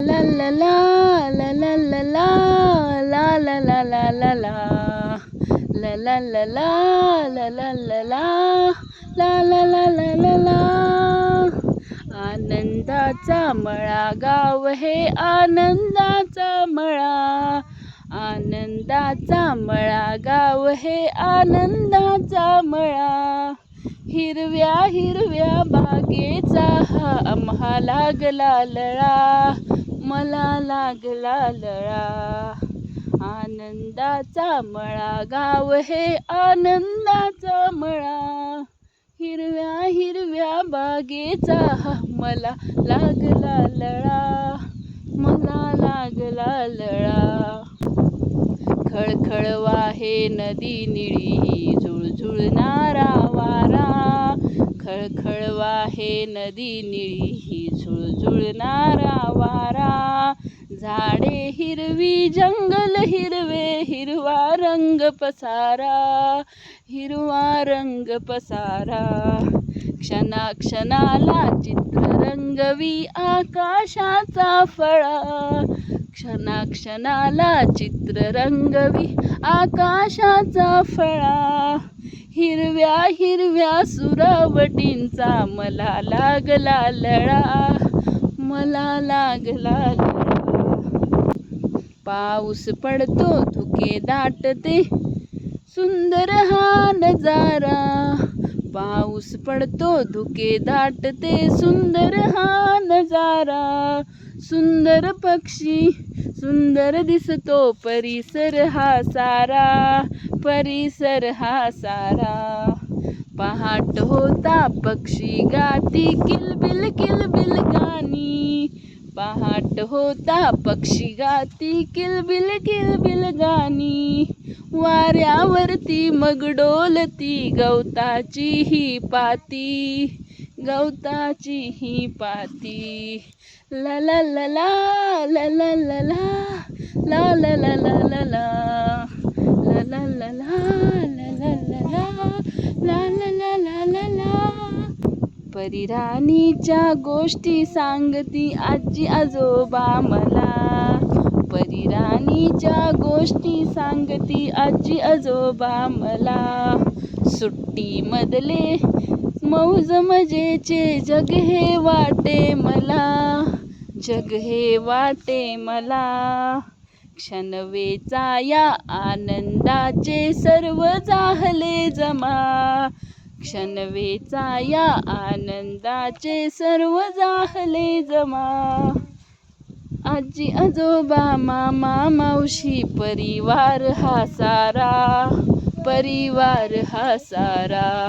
La ला la ला la la la la la ला la ला la la la la la la la la la la la la la la la आनंदाचा मळा गाव हे आनंदाचा मळा. आनंदाचा मळा गाव हे आनंदाचा मळा. हिरव्या हिरव्या बागेचा हा आम्हा लागला लळा. मला लागला लळा. आनंदाचा मळा गाव हे आनंदाचा मळा. हिरव्या हिरव्या बागेचा मला लागला लळा. मला लागला लळा. खळखळ वाहे नदी निळी झुळझुळणारा वारा. खळखळवा हे नदी निळी ही झुळझुळणारा वारा. झाडे हिरवी जंगल हिरवे हिरवा रंग पसारा हिरवा रंग पसारा. क्षणा क्षणाला चित्र रंगवी आकाशाचा फळा. क्षणा क्षणाला चित्र रंगवी आकाशाचा फळा. हिरव्या हिरव्या सुरावटींचा मला लागला लळा मला लागला लळा. पाऊस पडतो धुके दाटते सुंदर हा नजारा. पाऊस पडतो धुके दाटते सुंदर हा नजारा. सुंदर पक्षी सुंदर दिसतो परिसर हा सारा परिसर हा सारा. पहाट होता पक्षी गाती किलबिल किलबिल गाणी. पहाट होता पक्षी गाती किलबिल किलबिल गाणी. वाऱ्यावरती मग डोलती गवताची ही पाती. गवताची ही पाती ला ला ला ला ला ला ला ला ला ला ला ला ला ला ला ला ला ला ला परिराणीच्या गोष्टी सांगती आजी आजोबा मला परिराणीच्या गोष्टी सांगती आजी आजोबा मला सुट्टीमधले मौज मजेचे जग हे वाटे मला जग हे वाटे मला. क्षणवेचा या आनंदाचे सर्व जाहले जमा. क्षणवेचा या आनंदाचे सर्व जाहले जमा. आजी आजोबा मामा मावशी परिवार हा सारा परिवार हा सारा.